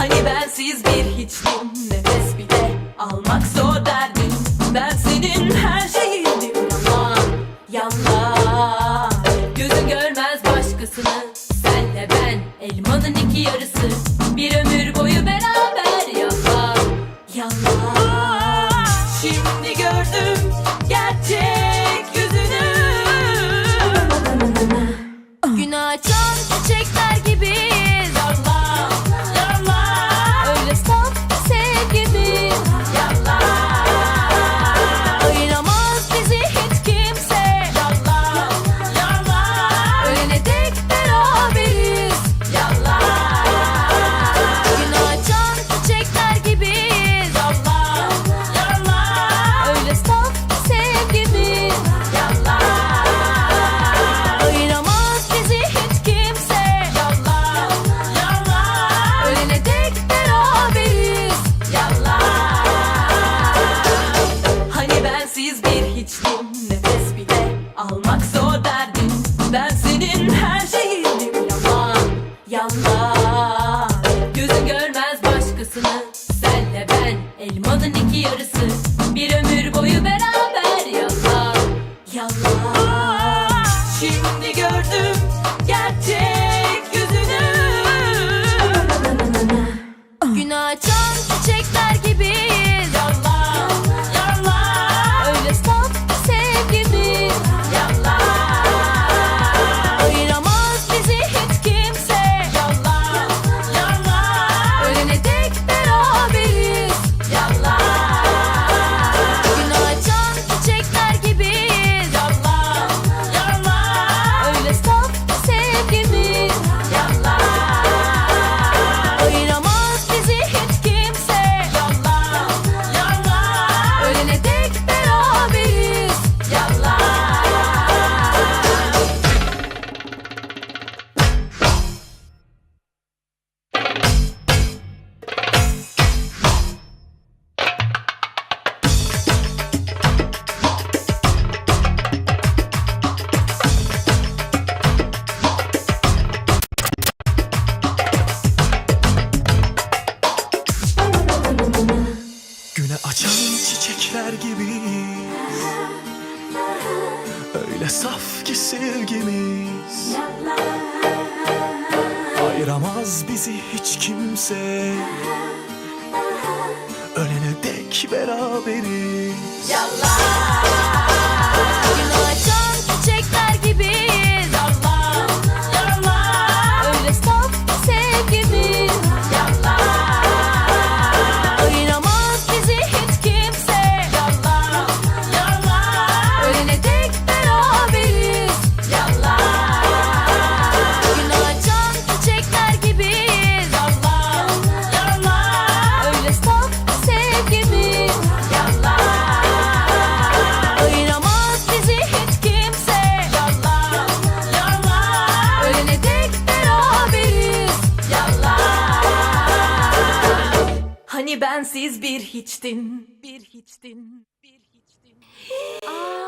Hani bensiz bir hiçliğim nefes bile almak zor. Check düşler gibiyiz Öyle saf ki sevgimiz. Ayıramaz bizi hiç kimse. Ölene dek beraberiz. Yallah. bensiz bir hiçtin. Bir hiçtin. Bir hiçtin. Aa.